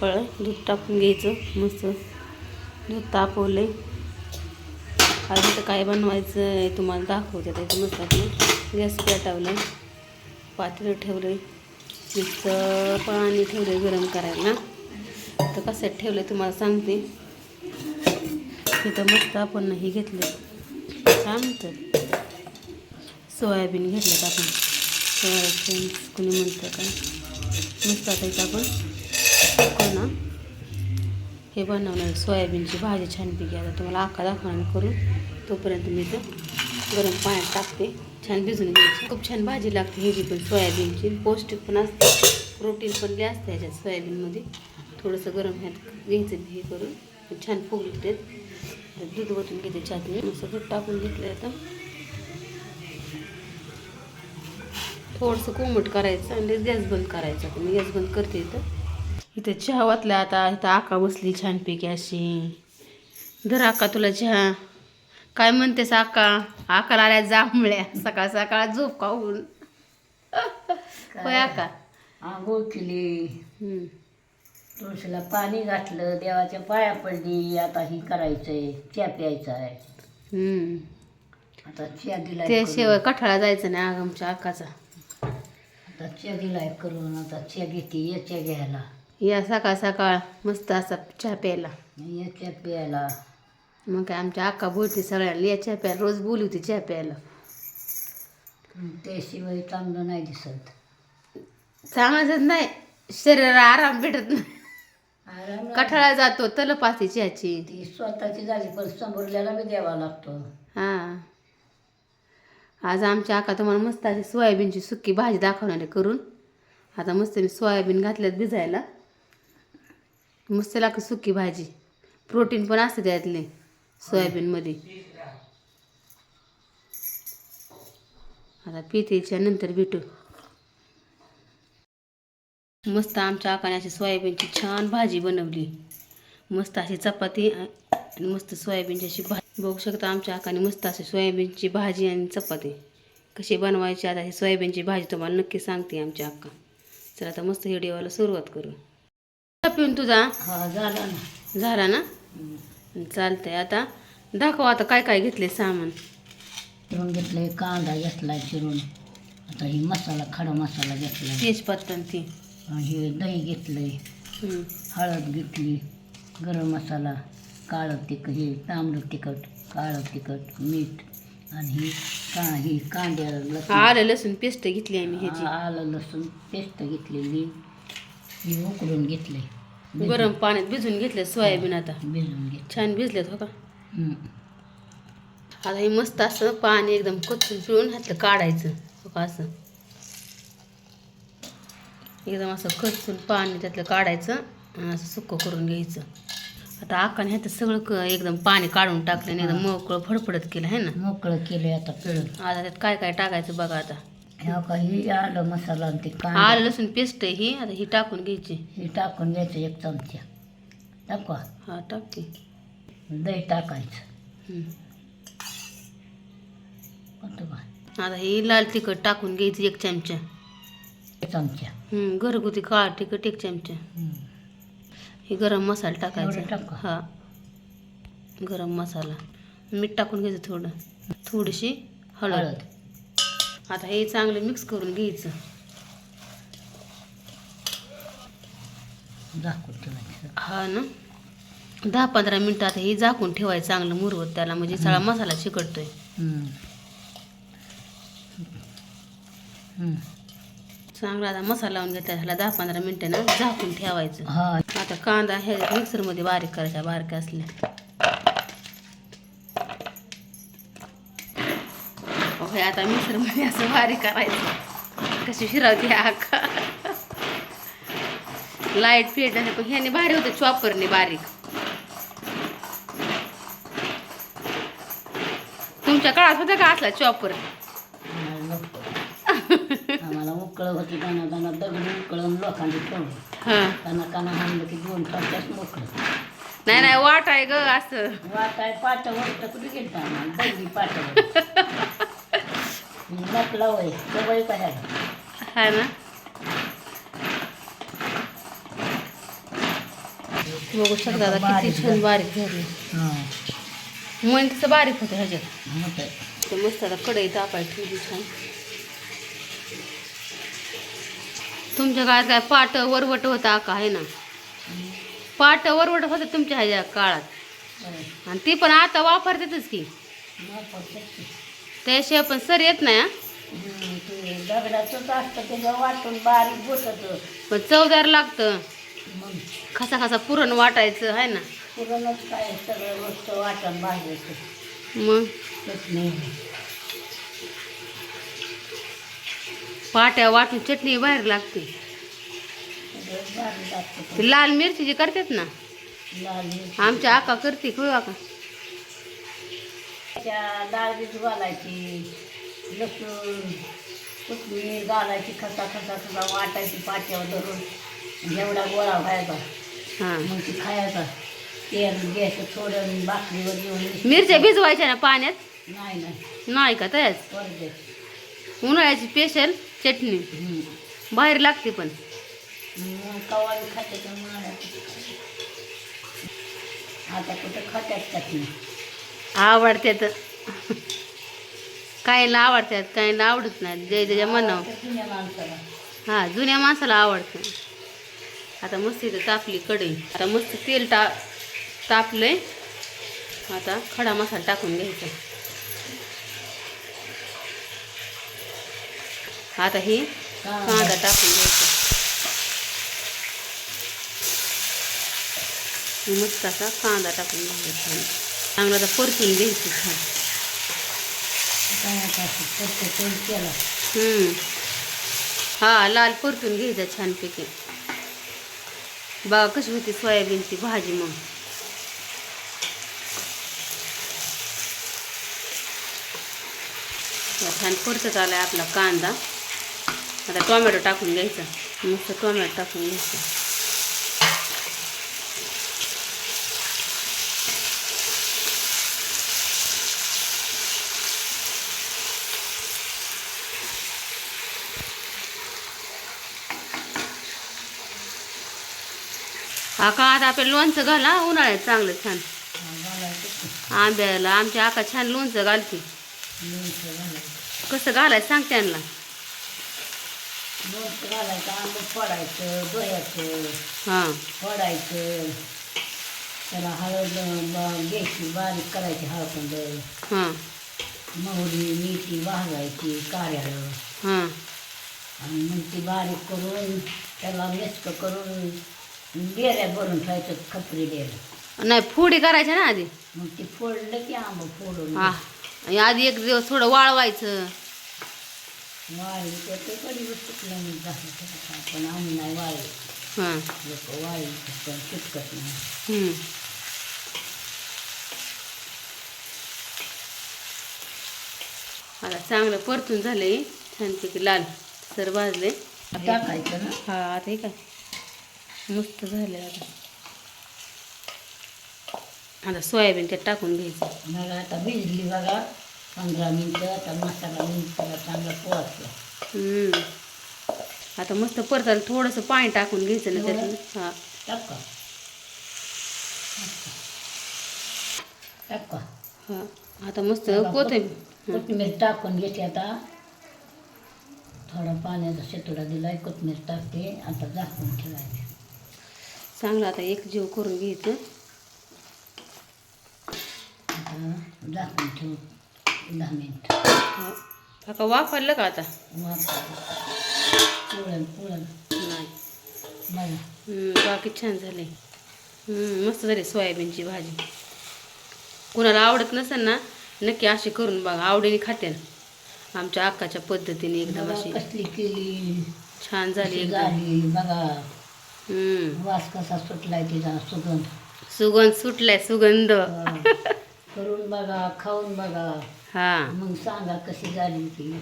तापळ दूध टाकून घ्यायचं मस्त. दूध तापवलं आता तर काय बनवायचं आहे तुम्हाला दाखवते त्याचं मस्त आपलं गॅस पेटवलं पातळी ठेवलं मिक्सर पाणी ठेवलं गरम करायला. तर कसं ठेवलं तुम्हाला सांगते. इथं मस्त आपण हे घेतलं सांगतं. सोयाबीन घेतलं आपण. सोयाबीन कुणी म्हणतं का? मस्त आता इथं आपण ना हे बनवणार सोयाबीनची भाजी छानपैकी. आता तुम्हाला आका दाखवणार करून. तोपर्यंत मी तर गरम पाण्यात टाकते. छान भिजून घ्यायची. खूप छान भाजी लागते. ह्याची पण सोयाबीनची. पौष्टिक पण असते. प्रोटीन पण लय असते ह्याच्यात सोयाबीनमध्ये. थोडंसं गरम ह्यात घ्यायचं हे करून छान फुगले दूध वतून घेते छातने मी मस्त दूध टाकून घेतलं आता. थोडंसं कोमट करायचं आणि गॅस बंद करायचा. मी गॅस बंद करते इथं. इथं चहा वातला आता इथं आका बसली छानपैकी अशी. धर आका तुला चहा. काय म्हणतेस आका? आकाला आल्या जांभळ्या. सकाळ सकाळ झोप खाऊन होय आका? आंघोळ केली. तुळशीला पाणी घातलं. देवाच्या पाया पडली. आता ही करायचंय. चहा प्यायचा आहे. हम्म. आता चहा दिलाय ते. शिवाय कठाळा जायचं नाही आमच्या आकाचा. आता चहा दिलाय करून. आता चहा घेते. ये चहा घ्यायला. या सकाळ सकाळ मस्त असा चहा प्यायला. ये चहा प्यायला. मग काय आमच्या आका बोलते सगळ्यांना या चहा प्यायला रोज बोलवते चहा प्यायला. त्याशिवाय चांगलं नाही दिसत. चांगलंच नाही. शरीराला आराम भेटत नाही. आराम. कठाळा जातो तलप असते चहाची. ती स्वतःची झाली पण समोरल्याला बी द्यावा लागतो. हां. आज आमच्या आका तुम्हाला मस्त अशी सोयाबीनची सुकी भाजी दाखवणार करून. आता मस्त मी सोयाबीन घातल्यात भिजायला. मस्त लागते सुकी भाजी. प्रोटीन पण असते त्यातले सोयाबीनमध्ये. आता पितेच्या नंतर भेटू. मस्त आमच्या आकाने अशी सोयाबीनची छान भाजी बनवली. मस्त अशी चपाती आणि मस्त सोयाबीनची अशी भाजी बघू शकता आमच्या आकाने मस्त अशी सोयाबीनची भाजी आणि चपाती. कशी बनवायची आता ही सोयाबीनची भाजी तुम्हाला नक्की सांगते आमच्या अक्का. चला आता मस्त व्हिडिओला सुरुवात करू. पिऊन तुझा? हा झाला ना. झाला ना. चालतंय. आता दाखव आता काय काय घेतले सामान. चिरून घेतलंय कांदा घेतलाय चिरून. आता ही मसाला खडा मसाला घेतलाय. तेजपत्ता आणि ती. आणि हे दही घेतलंय. हम्म. हळद घेतली गरम मसाला काळं तिखट हे तांबडं तिखट काळं तिखट मीठ आणि ही का ही कांद्या लसूण. आलं लसूण पेस्ट घेतली आम्ही ह्याची. आलं लसूण पेस्ट घेतलेली. ही उकडून घेतली गरम पाण्यात भिजून घेतले सोयाबीन आता. घेतली छान भिजलेत हो का. आता हे मस्त असं पाणी एकदम कचून पिळून ह्यातलं काढायचं. हो का असं? एकदम असं कचून पाणी त्यातलं काढायचं असं सुक्कं करून घ्यायचं. आता आकाने ह्यात सगळं क एकदम पाणी काढून टाकलं आणि एकदम मोकळं फडफडत केलं आहे ना? मोकळं केलंय आता पिळून. आता त्यात काय काय टाकायचं बघा आता. ह्या का ही आलं मसाला आणि ते कांदा. आलं लसूण पेस्ट आहे ही आता ही टाकून घ्यायची. हे टाकून घ्यायचं एक चमचा. टाकवा हा. टाकते. दही टाकायचं. कोणतं बा आता ही लाल तिखट टाकून घ्यायची एक चमचा. एक चमचा. हम्म, घरगुती काळा तिखट एक चमचा. हम्म. हे गरम मसाला एवढं टाकायचा. टाका. हा. गरम मसाला. मीठ टाकून घ्यायचं थोडं. थोडीशी हळद. हळद. आता हे चांगलं मिक्स करून घ्यायचं. झाकून ठेवायचं हा ना? दहा पंधरा मिनटं आता हे झाकून ठेवायचं चांगलं मुरवत त्याला म्हणजे सगळा मसाला चिकटतोय. चांगला आता मसाला लावून घेतला ह्याला दहा पंधरा मिनटं ना झाकून ठेवायचं. हा. आता कांदा हे मिक्सरमध्ये बारीक करायचा बारक्या असल्या होय आता मिक्सरमध्ये असं बारीक करायचं. कशी फिरवते आका लाइट पेट आहे पण ह्याने भारी होते चॉपरने बारीक. तुमच्या काळात होता का असला चॉपर? आम्हाला उकळ होती दाना दाना दगड उकळून लोकांनी ठेवलं. हा. काना हाणलं की दोन तास मोकळं. नाही नाही वाट आहे ग असं. वाटाय पाटावर तर कुठे गेलं आम्हाला. दगडी पाटावर नकला वय सवय कशाला हा ना. बघू शकता किती छान बारीक झाली. मन तसं बारीक होतं ह्याच्यात. ते मस्त आता कढई तापाय ठेवली छान. तुमच्या काळात काय पाट वरवट होता का आहे ना? पाट वरवट होतं तुमच्या ह्याच्या काळात. आणि ती पण आता वापरतातच की. वापरतात की. त्याशिवाय पण सर येत नाही हा. हम्म, ते दगडाचंच असतं त्याचं वाटून बारीक बोटतं पण चवदार लागतं. मग खसा खसा पुरण वाटायचं आहे ना? पुरणच काय सगळं मस्त वाटण भाजायचं मग? चटणी पाट्या वाटून चटणी बाहेर लागते. सगळं भारी लागतं ती लाल मिरची करतात ना? लाल मिरची. आमच्या आका करते होय आका त्या डाळ बीज घालायची लसूण कोथमीर घालायची खसा खसा खसा वाटायची पाट्यावर धरून. एवढा गोळा व्हायचा. हां. मग ती खायचा. तेल घ्यायचं थोडं भाकरीवर घेऊन मिरच्या भिजवायच्या ना पाण्यात? नाही नाही. नाही का तयाच उन्हाळ्याची स्पेशल चटणी. बाहेर लागते पण. मग कवाली खाते तर म्हणायचं. आता कुठं खात्यात चटणी? आवडते तर. काहींना आवडतात काहींना आवडत नाही. जे त्याच्या मनावर हां जुन्या माणसाला हा जुन्या माणसाला आवडतं आता मस्त इथं तापली कढई. आता मस्त तेल टा तापलंय. आता खडा मसाला टाकून घ्यायचा. आता ही कांदा टाकून घ्यायचा. मस्त असा कांदा टाकून घ्यायचा. चांगलं आता परतून घ्यायचं. छान हा लाल परतून घ्यायचा छानपैकी. बा कशी होती सोयाबीनची भाजी मग? छान परतत आहे आपला कांदा. आता टोमॅटो टाकून घ्यायचा. मस्त टोमॅटो टाकून घ्यायचा. हा का आता आपलं लोणचं घाला उन्हाळ्यात चांगलं छान. आंब्याला आमच्या आका छान लोणचं घालते. कसं घालायचं सांग त्यांना. लोणचं घालायचं आंबे फोडायचं दोह्याचं हां. फोडायचं. त्याला हळद घ्यायची बारीक करायची हळद हां. मोहरी भाजायची कार्याला हां. आणि मग ती बारीक करून त्याला मिक्स करून डेऱ्या भरून ठेवायचं खपरी डेऱ्या नाही फोडी करायच्या ना आधी. मग ती फोडलं की आंबं फोडून हा. आणि आधी एक दिवस थोडं वाळवायचं. वाळी ते मी पण आम्ही नाही वाळली हां. लोक वाळी पण नाही. हम्म. आता चांगलं परतून झालंय. छानपैकी लाल सर भाजले. टाकायचं ना? हा आता हे काय? मस्त झाले आता. आता सोयाबीन त्यात टाकून घ्यायचं. मग आता भिजली बघा. पंधरा मिनटं आता मसाला मिनिटाला चांगला हम्म. आता मस्त परतायला थोडंसं पाणी टाकून घ्यायचं ना त्यात हा. टाका टाका हा. आता मस्त कोथिंबीर कोथिंबीर टाकून घेते आता. थोडा पाण्याचा शेतोडा दिलाय कोथिंबीर टाकते. आता झाकून ठेवायचे. चांगलं आता एक जीव करून घ्यायचं. दहा मिनिट हा. काका वापरलं का आता? पुरण नाही. बाकी छान झाले. मस्त झाली सोयाबीनची भाजी. कुणाला आवडत नसेल ना नक्की अशी करून बघा. आवडीने खाते ना आमच्या अक्काच्या पद्धतीने एकदम अशी. केली. छान झाली बघा. वास कसा सुटलाय तिचा सुगंध? सुगंध सुटलाय सुगंध. हा. करून बघा खाऊन बघा. हा. मग सांगा कशी झाली ती?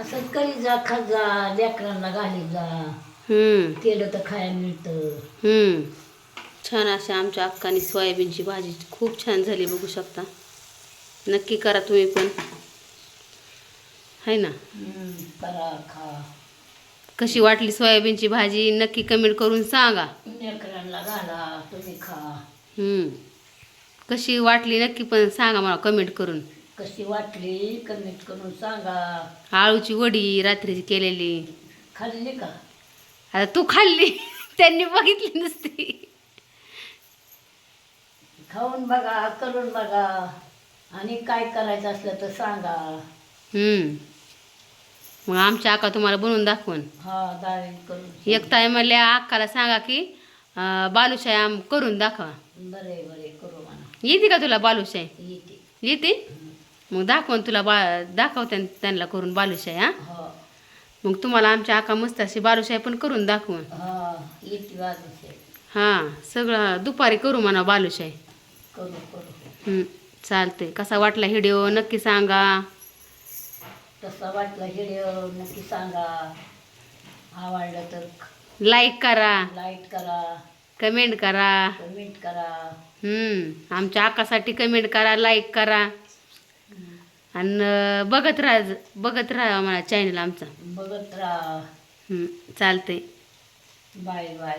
असंच करी जा खात जा लेकरांना घालीत जा. केलं तर खायला मिळतं. हम्म. छान अशा आमच्या अक्काने सोयाबीनची भाजी. खूप छान झाली बघू शकता. नक्की करा तुम्ही पण. आहे ना? करा खा. कशी वाटली सोयाबीनची भाजी? नक्की कमेंट करून सांगा. घाला तुम्ही खा. हम्म. कशी वाटली नक्की पण सांगा मला कमेंट करून. कशी वाटली कमेंट करून सांगा. आळूची वडी रात्रीची केलेली. खाल्ली का? आता तू खाल्ली. त्यांनी बघितली नसती. खाऊन बघा करून बघा. आणि काय करायचं असलं तर सांगा. हम्म. मग आमच्या आका तुम्हाला बनवून दाखवून. हा डाळी करून. एक ताई म्हणल्या अक्काला सांगा की अं, बालुशाही आम करून दाखवा. बरे बरे करू म्हणा. येते का तुला बालुशाही? येते. येते? मग दाखवून तुला बा दाखवते त्यांना करून बालुशाही हा? हा. मग तुम्हाला आमच्या आका मस्त अशी बालुशाही पण करून दाखवून. हा येते हां सगळं दुपारी करू म्हणा बालुशाही. करू करू. हं, चालते कसा वाटला व्हिडिओ? नक्की सांगा. तसा वाटला व्हिडिओ नक्की सांगा. आवडलं तर लाईक करा. लाईक करा. कमेंट करा. कमेंट करा. हं, आमच्या आकासाठी कमेंट करा लाईक करा. आणि बघत राहा बघत राहा मला चॅनल आमचा. बघत राहा. चालते बाय बाय